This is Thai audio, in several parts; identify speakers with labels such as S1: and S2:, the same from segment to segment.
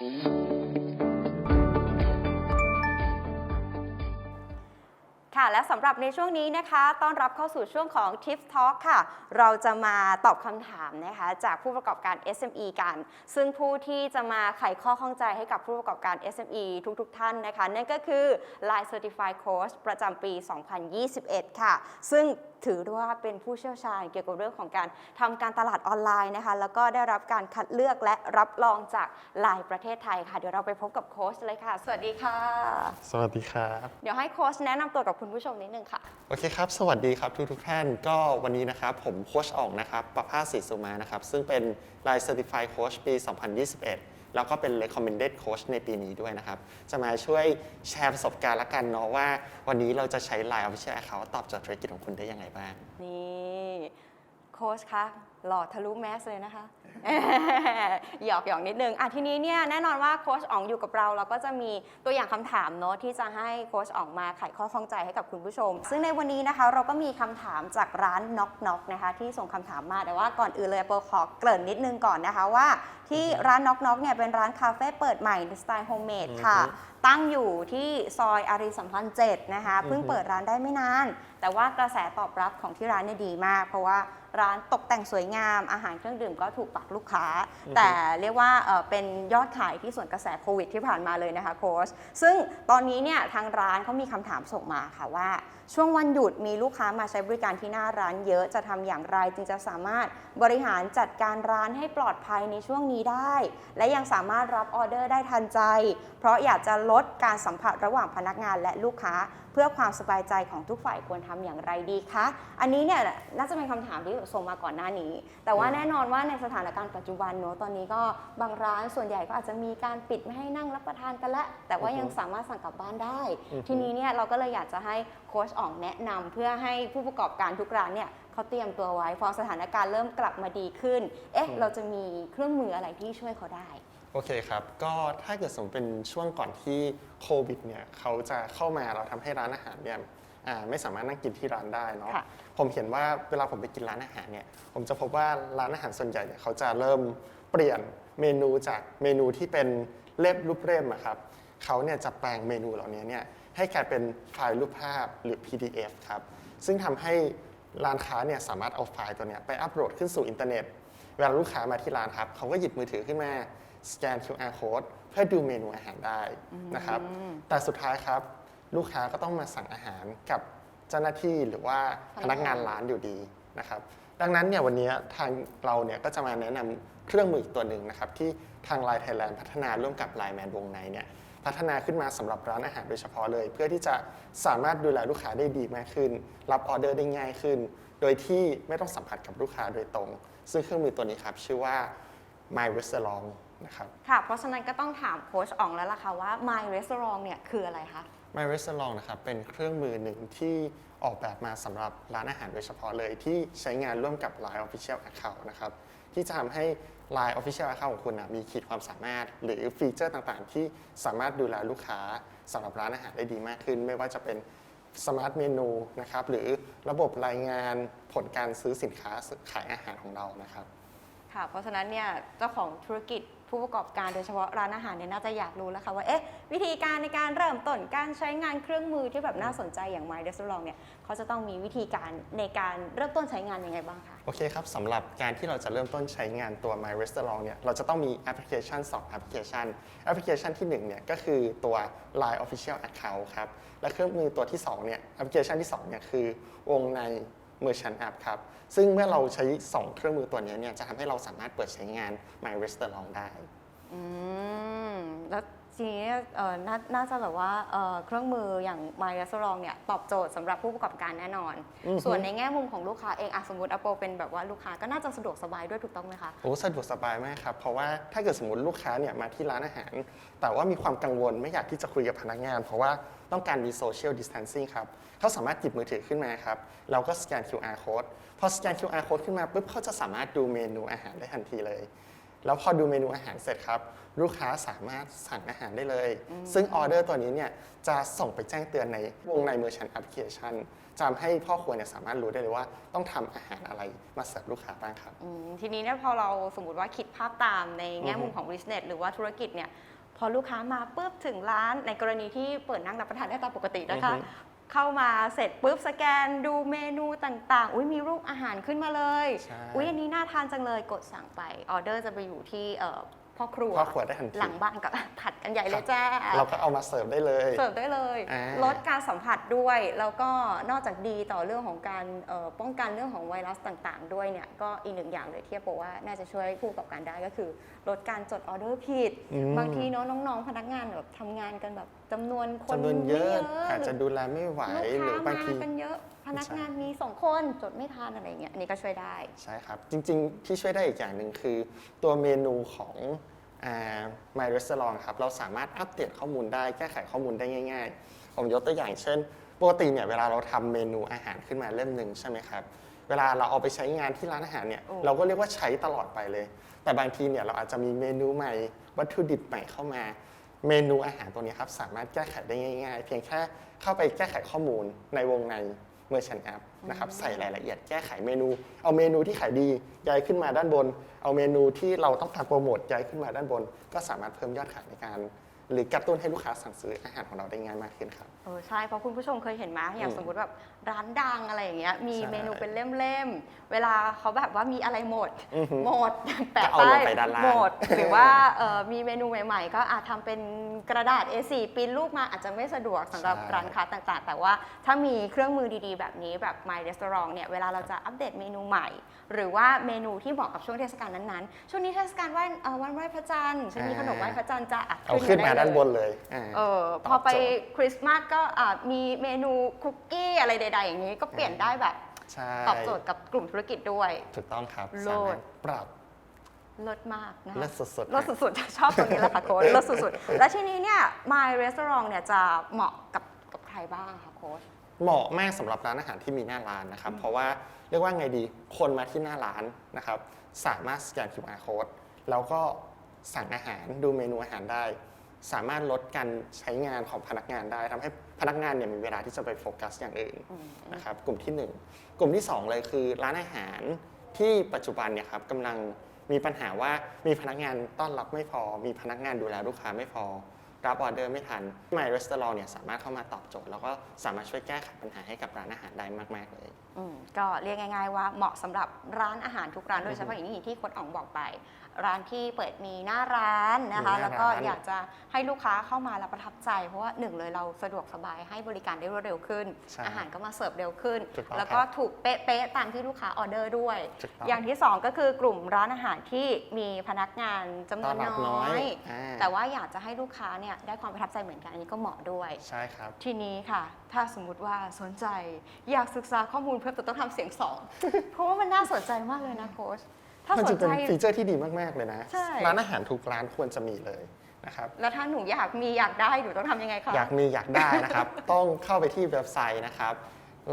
S1: Thank you. ค่ะ และสำหรับในช่วงนี้นะคะ ต้อนรับเข้าสู่ช่วงของ Tips Talk ค่ะ เราจะมาตอบคำถามนะคะ จากผู้ประกอบการ SME กัน ซึ่งผู้ที่จะมาไขข้อข้องใจให้กับผู้ประกอบการ SME ทุกๆทท่านนะคะ นั่นก็คือ Line Certified Coach ประจำปี 2021 ค่ะ ซึ่งถือได้ว่าเป็นผู้เชี่ยวชาญเกี่ยวกับเรื่องของการทำการตลาดออนไลน์นะคะ แล้วก็ได้รับการคัดเลือกและรับรองจากไลน์ประเทศไทยค่ะ เดี๋ยวเราไปพบกับโค้ชเลยค่ะ สวัสดีค่ะ
S2: สวัสดีครับ
S1: เดี๋ยวให้โค้ชแนะนำตัวกับคุณผู้ชมนิดนึงค่ะ
S2: โอเคครับ สวัสดีครับทุกทุกๆท่าน ก็วันนี้นะครับ ผมโค้ชออกนะครับ ประภาสศรีสุมานะครับ ซึ่งเป็น Line Certified Coach ปี 2021 แล้วก็เป็น Recommended Coach ในปีนี้ด้วยนะครับ จะมาช่วยแชร์ประสบการณ์ละกันเนาะว่า วันนี้เราจะใช้ Line Official Account ตอบโจทย์ธุรกิจของคุณได้ยังไงบ้าง
S1: นี่ โค้ชคะหล่อทะลุแมสเลยนะคะ หยอกหยอกนิดนึงอะทีนี้เนี่ยแน่นอนว่าโค้ชอ๋องอยู่กับเรา เราก็จะมีตัวอย่างคำถามเนาะที่จะให้โค้ชอ๋องมาไขข้อข้องใจให้กับคุณผู้ชม ซึ่งในวันนี้นะคะเราก็มีคำถามจากร้านน็อกน็อกนะคะ ที่ส่งคำถามมาแต่ว่าก่อนอื่นเลยเปิลขอเกริ่นนิดนึงก่อนนะคะว่า ที่ร้านน็อกน็อกเนี่ยเป็นร้านคาเฟ่เปิดใหม่ในสไตล์โฮมเมดค่ะ
S2: อือฮึ
S1: ตั้งอยู่ที่ซอยอารีสัมพันธ์7นะคะเพิ่งเปิดร้านได้ไม่นาน แต่ว่ากระแสตอบรับของที่ร้านเนี่ยดีมาก เพราะว่าร้านตกแต่งสวยงาม อาหารเครื่องดื่มก็ถูกปากลูกค้า แต่เรียกว่าเอ่อเป็นยอดขายที่ส่วนกระแสโควิดที่ผ่านมาเลยนะคะโค้ชซึ่งตอนนี้เนี่ยทางร้านเขามีคำถามส่งมาค่ะว่า ช่วงวันหยุดมีลูกค้ามาใช้บริการที่หน้าร้านเยอะจะทำอย่างไรจึงจะสามารถบริหารจัดการร้านให้ปลอดภัยในช่วงนี้ได้ และยังสามารถรับออเดอร์ได้ทันใจ เพราะอยากจะลดการสัมผัสระหว่างพนักงานและลูกค้า เพื่อความสบายใจของทุกฝ่ายควรทำอย่างไรดีคะอันนี้เนี่ยน่าจะเป็นคำถามที่ส่งมาก่อนหน้านี้แต่ว่าแน่นอนว่าในสถานการณ์ปัจจุบันเนอะตอนนี้ก็บางร้านส่วนใหญ่ก็อาจจะมีการปิดไม่ให้นั่งรับประทานกันละ แต่ว่ายังสามารถสั่งกลับบ้านได้
S2: อือฮึ
S1: ทีนี้เนี่ยเราก็เลยอยากจะให้โค้ชอ๋องแนะนำเพื่อให้ผู้ประกอบการทุกร้านเนี่ยเขาเตรียมตัวไว้พอสถานการณ์เริ่มกลับมาดีขึ้น เอ๊ะ เราจะมีเครื่องมืออะไรที่ช่วยเขาได้
S2: โอเคครับ ก็ถ้าเกิดสมมติเป็นช่วงก่อนที่โควิดเนี่ยเขาจะเข้ามาเราทำให้ร้านอาหารเนี่ยอ่า ไม่สามารถนั่งกินที่ร้านได้เนาะ
S1: ค่ะ
S2: ผมเห็นว่าเวลาผมไปกินร้านอาหารเนี่ยผมจะพบว่าร้านอาหารส่วนใหญ่เนี่ยเขาจะเริ่มเปลี่ยนเมนูจากเมนูที่เป็นเล่มรูปเล่มอะครับเขาเนี่ยจะแปลงเมนูเหล่านี้เนี่ยให้กลายเป็นไฟล์รูปภาพหรือ PDF ครับซึ่งทำให้ร้านค้าเนี่ยสามารถเอาไฟล์ตัวเนี้ยไปอัปโหลดขึ้นสู่อินเทอร์เน็ต เวลาลูกค้ามาที่ร้านครับเขาก็หยิบมือถือขึ้นมาสแกน QR code เพื่อดูเมนูอาหารได้นะครับ แต่สุดท้ายครับ ลูกค้าก็ต้องมาสั่งอาหารกับเจ้าหน้าที่หรือว่าพนักงานร้านอยู่ดีนะครับดังนั้นเนี่ยวันนี้ทางเราเนี่ยก็จะมาแนะนำเครื่องมืออีกตัวหนึ่งนะครับที่ทาง Line Thailand พัฒนาร่วมกับ Line Man วงในเนี่ยพัฒนาขึ้นมาสำหรับร้านอาหารโดยเฉพาะเลย เพื่อที่จะสามารถดูแลลูกค้าได้ดีมากขึ้น รับออเดอร์ได้ง่ายขึ้น โดยที่ไม่ต้องสัมผัสกับลูกค้าโดยตรง ซึ่งเครื่องมือตัวนี้ครับชื่อว่า My Restaurant นะครับ
S1: ค่ะเพราะฉะนั้นก็ต้องถามโค้ชอ๋องแล้วล่ะค่ะว่า My Restaurant เนี่ยคืออะไรคะ
S2: My Restaurant นะครับเป็นเครื่องมือหนึ่งที่ออกแบบมาสำหรับร้านอาหารโดยเฉพาะเลยที่ใช้งานร่วมกับ Line Official Account นะครับที่จะทำให้ Line Official Account ของคุณนะมีขีดความสามารถ หรือฟีเจอร์ต่างๆ ที่สามารถดูแลลูกค้าสำหรับร้านอาหารได้ดีมากขึ้น ไม่ว่าจะเป็นสมาร์ทเมนูนะครับหรือระบบรายงานผลการซื้อสินค้าขายอาหารของเรานะครับ
S1: ค่ะ เพราะฉะนั้นเนี่ยเจ้าของธุรกิจ ผู้ประกอบการโดยเฉพาะร้านอาหารเนี่ยน่าจะอยากรู้แล้วค่ะว่าเอ๊ะวิธีการในการเริ่มต้นการใช้งานเครื่องมือที่แบบน่าสนใจอย่าง My Restaurant เนี่ยเขาจะต้องมีวิธีการในการเริ่มต้นใช้งานยังไงบ้างคะ
S2: โอเคครับสำหรับการที่เราจะเริ่มต้นใช้งานตัว My Restaurant เนี่ยเราจะต้องมีแอปพลิเคชัน 2 แอปพลิเคชัน แอปพลิเคชันที่1เนี่ยก็คือตัว Line Official Account ครับและเครื่องมือตัวที่2เนี่ยแอปพลิเคชันที่2เนี่ยคือวงใน Merchant App ครับ ซึ่งเมื่อเราใช้ 2 เครื่องมือตัวนี้เนี่ยจะทำให้เราสามารถเปิดใช้งาน My Restaurant ได้
S1: อืม แล้ว ทีนี้เนี่ยเอ่อนาน่าจะแบบว่าเอ่อเครื่องมืออย่าง My Restaurant เนี่ยตอบโจทย์สำหรับผู้ประกอบการแน่นอน
S2: อือฮึ
S1: ส่วนในแง่มุมของลูกค้าเองอะสมมติอโปเป็นแบบว่าลูกค้าก็น่าจะสะดวกสบายด้วยถูกต้องไหมคะ
S2: โอ้สะดวกสบายมากครับ เพราะว่าถ้าเกิดสมมติลูกค้าเนี่ยมาที่ร้านอาหาร แต่ว่ามีความกังวลไม่อยากที่จะคุยกับพนักงาน เพราะว่าต้องการมีโซเชียลดิส a ทนซิ่งครับเขาสามารถหยิบมือถือขึ้นมาครับแล้วก็สแกน QR code พอสแกน QR code ขึ้นมาปุ๊บเขาจะสามารถดูเมนูอาหารได้ทันทีเลย แล้วพอดูเมนูอาหารเสร็จครับ ลูกค้าสามารถสั่งอาหารได้เลย ซึ่งออเดอร์ตัวนี้เนี่ยจะส่งไปแจ้งเตือนในวงใน Merchant Application จะทำให้พ่อครัวเนี่ยสามารถรู้ได้เลยว่าต้องทำอาหารอะไรมาเสิร์ฟลูกค้าบ้างครับ
S1: อืมทีนี้เนี่ยพอเราสมมติว่าคิดภาพตามในแง่มุมของ business หรือว่าธุรกิจเนี่ยพอลูกค้ามาปุ๊บถึงร้านในกรณีที่เปิดนั่งรับประทานได้ตามปกตินะคะ
S2: อือฮึ
S1: เข้ามาเสร็จปุ๊บสแกนดูเมนูต่างๆ อุ้ยมีรูปอาหารขึ้นมาเลย
S2: ใช่
S1: อุ้ยอันนี้น่าทานจังเลยกดสั่งไปออเดอร์จะไปอยู่ที่เอ่อ พ่อครัว
S2: พ่อครัวได้ทันที
S1: หลังบ้านก็ผัดกันใหญ่เลยจ้า
S2: เราก็เอามาเสิร์ฟได้เลย
S1: เสิร์ฟได้เลย
S2: อ่า
S1: ลดการสัมผัสด้วย แล้วก็นอกจากดีต่อเรื่องของการเอ่อป้องกันเรื่องของไวรัสต่างๆ ด้วยเนี่ยก็อีกหนึ่งอย่างเลยที่บอกว่าน่าจะช่วยผู้ประกอบการได้ก็คือ ลดการจดออเดอร์ผิด
S2: อืม
S1: บางทีเนาะน้องๆ พนักงานแบบทำงานกันแบบจำนวนคน
S2: จำนวนเยอะ
S1: ไม่
S2: อาจจะดูแลไม่ไหว
S1: ลูก
S2: หรื
S1: ค้า
S2: อบาง
S1: มา
S2: ที
S1: กันเยอะพ นักงานมีสองคนจดไม่ทันอะไรเงี้ยอันนี้ก็ช่วยได้
S2: ใช่ครับ จริงๆ ที่ช่วยได้อีกอย่างหนึ่งคือ ตัวเมนูของอ่า My Restaurant ครับ เราสามารถอัปเดตข้อมูลได้แก้ไขข้อมูลได้ง่าย ๆ ผมยกตัวอย่างเช่น ปกติเนี่ยเวลาเราทำเมนูอาหารขึ้นมาเล่มหนึ่งใช่ไหมครับ เวลาเราเอาไปใช้งานที่ร้านอาหารเนี่ย
S1: โอ้
S2: เราก็เรียกว่าใช้ตลอดไปเลย แต่บางทีเนี่ยเราอาจจะมีเมนูใหม่ วัตถุดิบใหม่เข้ามาเมนูอาหารตัวนี้ครับสามารถแก้ไขได้ง่าย ๆ เพียงแค่เข้าไปแก้ไขข้อมูลในวงใน Merchant App นะครับใส่รายละเอียดแก้ไขเมนู เอาเมนูที่ขายดีย้ายขึ้นมาด้านบน เอาเมนูที่เราต้องการโปรโมทย้ายขึ้นมาด้านบน ก็สามารถเพิ่มยอดขายในการ หรือกระตุ้นให้ลูกค้าสั่งซื้ออาหารของเราได้ง่ายมากขึ้นครับ
S1: เออใช่เพราะคุณผู้ชมเคยเห็นไหมอย่าง
S2: อืม
S1: สมมติแบบร้านดังอะไรอย่างเงี้ยมี
S2: ใช่
S1: เมนูเป็นเล่มๆ เวลาเขาแบบว่ามีอะไรหมด
S2: อือหือ
S1: หมด แปะ
S2: ก็เอาล
S1: ป้างย
S2: ไปด้านล่าง
S1: หมด หรือว่าเอ่อมีเมนูใหม่ๆ ก็อาจทำเป็นกระดาษ A4 ปริ้นรูปมาอาจจะไม่สะดวกสำหรับ
S2: ใช่
S1: ร้านค้าต่างๆ แต่ว่าถ้ามีเครื่องมือดีๆ แบบนี้แบบ My Restaurant เนี่ยเวลาเราจะอัปเดตเมนูใหม่ หรือว่าเมนูที่เหมาะกับช่วงเทศกาลนั้นๆ ช่วงนี้เทศกาลไหว้เอ่อวันไหว้พระจันทร์ฉันมีขนมไหว้พระจันทร์จะะ
S2: เอาขึ้นมา
S1: ได้
S2: ด้าน
S1: เลย
S2: บนเลยอ่า
S1: เออ
S2: ตอบ
S1: พอไป
S2: โจทย์
S1: คริสต์มาสก็อะมีเมนูคุกกี้อะไรใดๆ อย่างนี้ก็เปลี่ยนได้แบบ
S2: ใช่
S1: ตอบโจทย์กับกลุ่มธุรกิจด้วย
S2: ถูกต้องครับ
S1: โล
S2: สา
S1: ด
S2: มารถปรับ
S1: ลดมากนะ
S2: เลิ
S1: คะ
S2: ศสุดๆ
S1: ลดสุดๆ ชอบตรงนี้แหละค่ะโค้ชลดสุดๆ และทีนี้เนี่ย My Restaurant เนี่ยจะเหมาะกับกับใครบ้างคะโค้ช
S2: เหมาะมากสำหรับร้านอาหารที่มีหน้าร้านนะครับ เพราะว่าเรียกว่าไงดีคนมาที่หน้าร้านนะครับ สามารถสแกน QR code แล้วก็สั่งอาหารดูเมนูอาหารได้ สามารถลดการใช้งานของพนักงานได้ทำให้พนักงานเนี่ยมีเวลาที่จะไปโฟกัสอย่างอื่นนะครับกลุ่มที่ 1 กลุ่มที่ 2 เลยคือร้านอาหารที่ปัจจุบันเนี่ยครับกำลังมีปัญหาว่ามีพนักงานต้อนรับไม่พอ มีพนักงานดูแลลูกค้าไม่พอ รับออเดอร์ไม่ทัน My Restaurant เนี่ยสามารถเข้ามาตอบโจทย์ แล้วก็สามารถช่วยแก้ไขปัญหาให้กับร้านอาหารได้มาก ๆ เลย
S1: อืม ก็เรียกง่าย ๆ ว่าเหมาะสำหรับร้านอาหารทุกร้านโดยเฉพาะอย่างนี้ที่โค้ชอ๋องบอกไป ร้านที่เปิดมีหน้าร้านนะคะ
S2: มีหน้าร้าน
S1: แล้วก็อยากจะให้ลูกค้าเข้ามาแล้วประทับใจ เพราะว่าหนึ่งเลยเราสะดวกสบายให้บริการได้รวดเร็วขึ้น
S2: ใช่
S1: อาหารก็มาเสิร์ฟเร็วขึ้น
S2: ถูกต้อง
S1: แล้วก็
S2: ครับ
S1: ถูกเป๊ะๆตามที่ลูกค้าออเดอร์ด้วย
S2: ถูกต้อง
S1: อย่างที่สองก็คือกลุ่มร้านอาหารที่มีพนักงานจำนวน
S2: ต้อนรับ
S1: น้
S2: น้
S1: อ
S2: อย
S1: ย
S2: อ่า
S1: แต่ว่าอยากจะให้ลูกค้าเนี่ยได้ความประทับใจเหมือนกันอันนี้ก็เหมาะด้วย
S2: ใช่ครับ
S1: ทีนี้ค่ะ ถ้าสมมติว่าสนใจอยากศึกษาข้อมูลเพิ่มแต่ต้องทำเสียงสอง เพราะว่ามันน่าสนใจมากเลยนะโค้ชถ้า
S2: มัน
S1: ส
S2: จะ
S1: น
S2: เป็
S1: ใจ
S2: นฟีเจอร์ที่ดีมากๆเลยนะ
S1: ใช่
S2: ร้านอาหารทุกร้านควรจะมีเลยนะครับ
S1: แล้วถ้าหนูอยากมีอยากได้หนูต้องทำยังไงคะ
S2: อยากมีอยากได้นะครับ ต้องเข้าไปที่เว็บไซต์นะครับ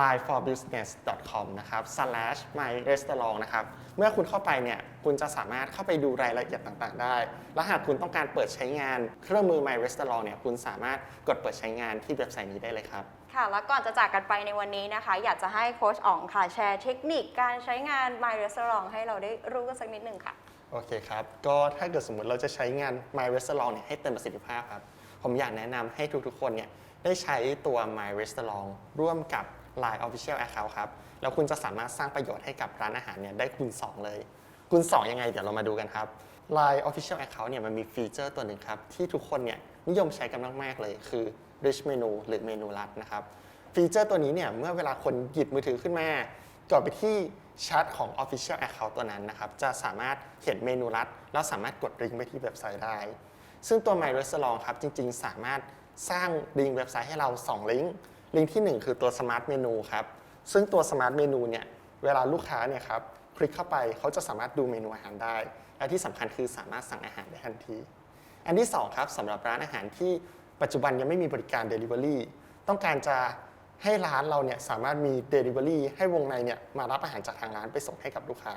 S2: lineforbusiness.com นะครับ slash my restaurant นะครับ เมื่อคุณเข้าไปเนี่ย คุณจะสามารถเข้าไปดูรายละเอียดต่างๆ ได้ และหากคุณต้องการเปิดใช้งานเครื่องมือ my restaurant เนี่ย คุณสามารถกดเปิดใช้งานที่เว็บไซต์นี้ได้เลยครับ
S1: ค่ะ แล้วก่อนจะจากกันไปในวันนี้นะคะ อยากจะให้โค้ชอ๋องค่ะ แชร์เทคนิคการใช้งาน My Restaurant ให้เราได้รู้กันสักนิดหนึ่งค่ะ
S2: โอเคครับ ก็ถ้าเกิดสมมติเราจะใช้งาน My Restaurant เนี่ยให้เต็มประสิทธิภาพครับ ผมอยากแนะนำให้ทุกๆ คนเนี่ยได้ใช้ตัว My Restaurant ร่วมกับ Line Official Account ครับ แล้วคุณจะสามารถสร้างประโยชน์ให้กับร้านอาหารเนี่ยได้คูณ2เลยคูณ2ยังไงเดี๋ยวเรามาดูกันครับ Line Official Account เนี่ยมันมีฟีเจอร์ตัวหนึ่งครับ ที่ทุกคนเนี่ยนิยมใช้กันมาก ๆ เลย คือ Rich Menu หรือเมนูลัดนะครับ ฟีเจอร์ตัวนี้เนี่ยเมื่อเวลาคนหยิบมือถือขึ้นมากดไปที่แชทของ Official Account ตัวนั้นนะครับ จะสามารถเห็นเมนูลัด แล้วสามารถกดลิงก์ไปที่เว็บไซต์ได้ ซึ่งตัว My Restaurant ครับ จริง ๆ สามารถสร้างลิงก์เว็บไซต์ให้เรา 2 ลิงก์ ลิงก์ที่ 1 คือตัว Smart Menu ครับ ซึ่งตัว Smart Menu เนี่ย เวลาลูกค้าเนี่ยครับ คลิกเข้าไปเขาจะสามารถดูเมนูอาหารได้ และที่สำคัญคือสามารถสั่งอาหารได้ทันที อันที่2ครับสำหรับร้านอาหารที่ปัจจุบันยังไม่มีบริการ Delivery ต้องการจะให้ร้านเราเนี่ยสามารถมี Delivery ให้วงในเนี่ยมารับอาหารจากทางร้านไปส่งให้กับลูกค้า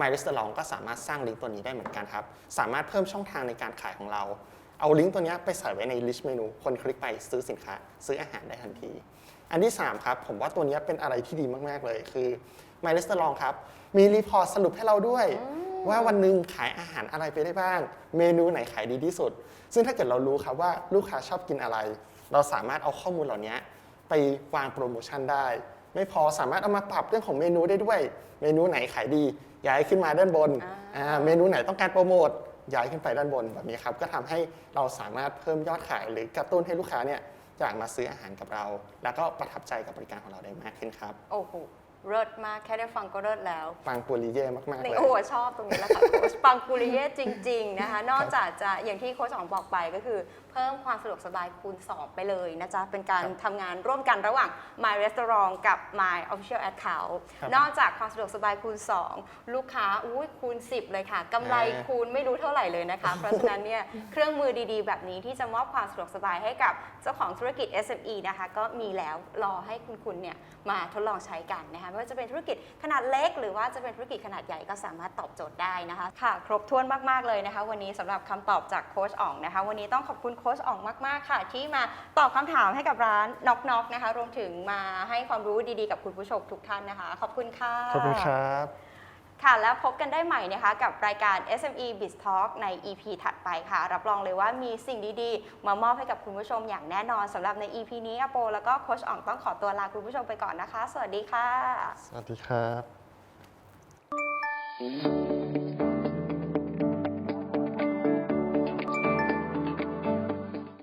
S2: My Restaurant ก็สามารถสร้างลิงก์ตัวนี้ได้เหมือนกันครับ สามารถเพิ่มช่องทางในการขายของเรา เอาลิงก์ตัวนี้ไปใส่ไว้ใน list เมนู คนคลิกไปซื้อสินค้า ซื้ออาหารได้ทันที อันที่ 3 ครับ ผมว่าตัวนี้เป็นอะไรที่ดีมาก ๆ เลย คือ My Restaurant ครับ มีรีพอร์ตสรุปให้เราด้วย ว่าวันหนึ่งขายอาหารอะไรไปได้บ้าง เมนูไหนขายดีที่สุด ซึ่งถ้าเกิดเรารู้ครับว่าลูกค้าชอบกินอะไร เราสามารถเอาข้อมูลเหล่านี้ไปวางโปรโมชั่นได้ ไม่พอสามารถเอามาปรับเรื่องของเมนูได้ด้วย เมนูไหนขายดี ย้ายขึ้นมาด้านบน
S1: อ่า
S2: อ่าเมนูไหนต้องการโปรโมทย้ายขึ้นไปด้านบนแบบนี้ครับก็ทำให้เราสามารถเพิ่มยอดขายหรือกระตุ้นให้ลูกค้าเนี่ยอยากมาซื้ออาหารกับเรา แล้วก็ประทับใจกับบริการของเราได้มากขึ้นครับ
S1: โอ้โห เลิศมากแค่ได้ฟังก็เลิศแล้ว
S2: ปังปูริเย่มากๆ
S1: นี่
S2: เลย
S1: โอ้โหชอบตรงนี้แหละค่ะโค้ชปังกุริเย่จริง ๆ นะคะ นอกจากจะอย่างที่โค้ชอ๋องบอกไปก็คือเพิ่มความสะดวกสบายคูณ 2 ไปเลยนะจ๊ะ เป็นการ
S2: ครับ
S1: ทำงานร่วมกันระหว่าง My Restaurant กับ My Official Account
S2: ครับ
S1: นอกจากความสะดวกสบายคูณ 2 ลูกค้าอุ้ยคูณ 10 เลยค่ะกำไร
S2: อ่า
S1: คูณไม่รู้เท่าไหร่เลยนะคะ เพราะฉะนั้นเนี่ยเครื่องมือดีๆ แบบนี้ที่จะมอบความสะดวกสบายให้กับเจ้าของธุรกิจ SME นะคะ ก็มีแล้วรอให้คุณคุณเนี่ยมาทดลองใช้กันนะคะไม่ว่าจะเป็นธุรกิจขนาดเล็ก หรือว่าจะเป็นธุรกิจขนาดใหญ่ก็สามารถตอบโจทย์ได้นะคะค่ะ ครบถ้วนมากๆเลยนะคะ วันนี้สำหรับคำตอบจากโค้ชอ่องนะคะ วันนี้ต้องขอบคุณโค้ชอ่องมากๆ ค่ะ ที่มาตอบคำถามให้กับร้านน็อกน็อกนะคะ รวมถึงมาให้ความรู้ดีๆ กับคุณผู้ชมทุกท่านนะคะ ขอบคุณค่ะ
S2: ขอบคุณครับ
S1: ค่ะแล้วพบกันได้ใหม่นะคะกับรายการ SME Biz Talk ใน EP ถัดไปค่ะ รับรองเลยว่ามีสิ่งดีๆ มามอบให้กับคุณผู้ชมอย่างแน่นอนสำหรับใน EP นี้อโป แล้วก็โคชอ่องต้องขอตัวลาคุณผู้ชมไปก่อนนะคะ สวัสดีค่ะ
S2: สวัสดีครับ